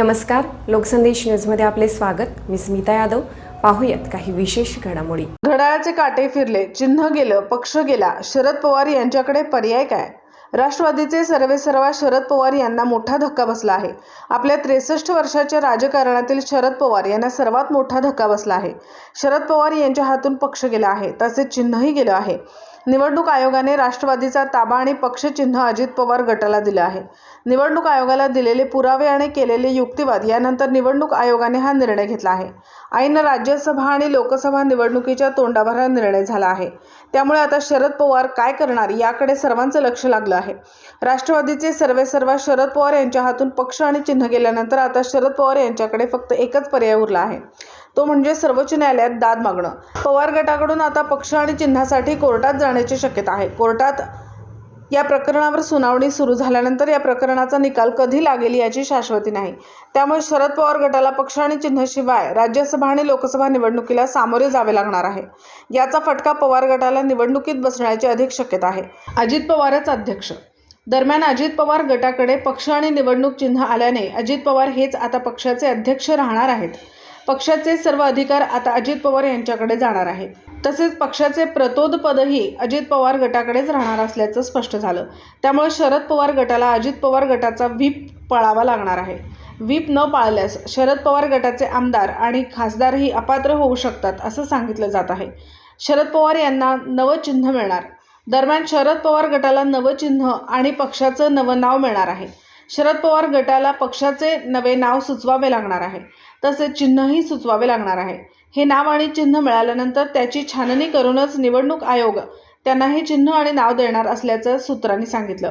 नमस्कार लोकसंदेश न्यूजमध्ये आपले स्वागत. मी स्मिता यादव. पाहूयात काही विशेष घडामोडी. घड्याळाचे काटे फिरले चिन्ह गेलं पक्ष गेला. शरद पवार यांच्याकडे पर्याय काय? राष्ट्रवादीचे सर्वेसर्वा शरद पवार यांना मोठा धक्का बसला आहे. आपल्या त्रेसष्ट वर्षाच्या राजकारणातील शरद पवार यांना सर्वात मोठा धक्का बसला आहे. शरद पवार यांच्या हातून पक्ष गेला आहे तसेच चिन्हही गेलं आहे. निवडणूक आयोगाने राष्ट्रवादीचा ताबा आणि पक्षचिन्ह अजित पवार गटाला दिलं आहे. निवडणूक आयोगाला दिलेले पुरावे आणि केलेले युक्तिवाद यानंतर निवडणूक आयोगाने हा निर्णय घेतला आहे. ऐन राज्यसभा आणि लोकसभा निवडणुकीच्या तोंडाभरा निर्णय झाला आहे. त्यामुळे आता शरद पवार काय करणार याकडे सर्वांचं लक्ष लागलं आहे. राष्ट्रवादीचे सर्वेसर्वा शरद पवार यांच्या हातून पक्ष आणि चिन्ह गेल्यानंतर आता शरद पवार यांच्याकडे फक्त एकच पर्याय उरला आहे. तो म्हणजे सर्वोच्च न्यायालयात दाद मागणं. पवार गटाकडून आता पक्ष आणि चिन्हासाठी कोर्टात जाण्याची शक्यता आहे. कोर्टात या प्रकरणावर सुनावणी सुरू झाल्यानंतर या प्रकरणाचा निकाल कधी लागेल याची शाश्वती नाही. त्यामुळे शरद पवार गटाला पक्ष आणि चिन्हाशिवाय राज्यसभा आणि लोकसभा निवडणुकीला सामोरे जावे लागणार आहे. याचा फटका पवार गटाला निवडणुकीत बसण्याची अधिक शक्यता आहे. अजित पवारच अध्यक्ष. दरम्यान अजित पवार गटाकडे पक्ष आणि निवडणूक चिन्ह आल्याने अजित पवार हेच आता पक्षाचे अध्यक्ष राहणार आहेत. पक्षाचे सर्व अधिकार आता अजित पवार यांच्याकडे जाणार आहेत तसेच पक्षाचे प्रतोद पदही अजित पवार गटाकडेच राहणार असल्याचं स्पष्ट झालं. त्यामुळे शरद पवार गटाला अजित पवार गटाचा व्हीप पळावा लागणार आहे. व्हीप न पाळल्यास शरद पवार गटाचे आमदार आणि खासदारही अपात्र होऊ शकतात असं सांगितलं जात आहे. शरद पवार यांना नवं चिन्ह मिळणार. दरम्यान शरद पवार गटाला नवं चिन्ह आणि पक्षाचं नवं नाव मिळणार आहे. शरद पवार गटाला पक्षाचे नवे नाव सुचवावे लागणार आहे. तसेच चिन्हही सुचवावे लागणार आहे. हे नाव आणि चिन्ह मिळाल्यानंतर त्याची छाननी करूनच निवडणूक आयोग त्यांना हे चिन्ह आणि नाव देणार असल्याचं सूत्रांनी सांगितलं.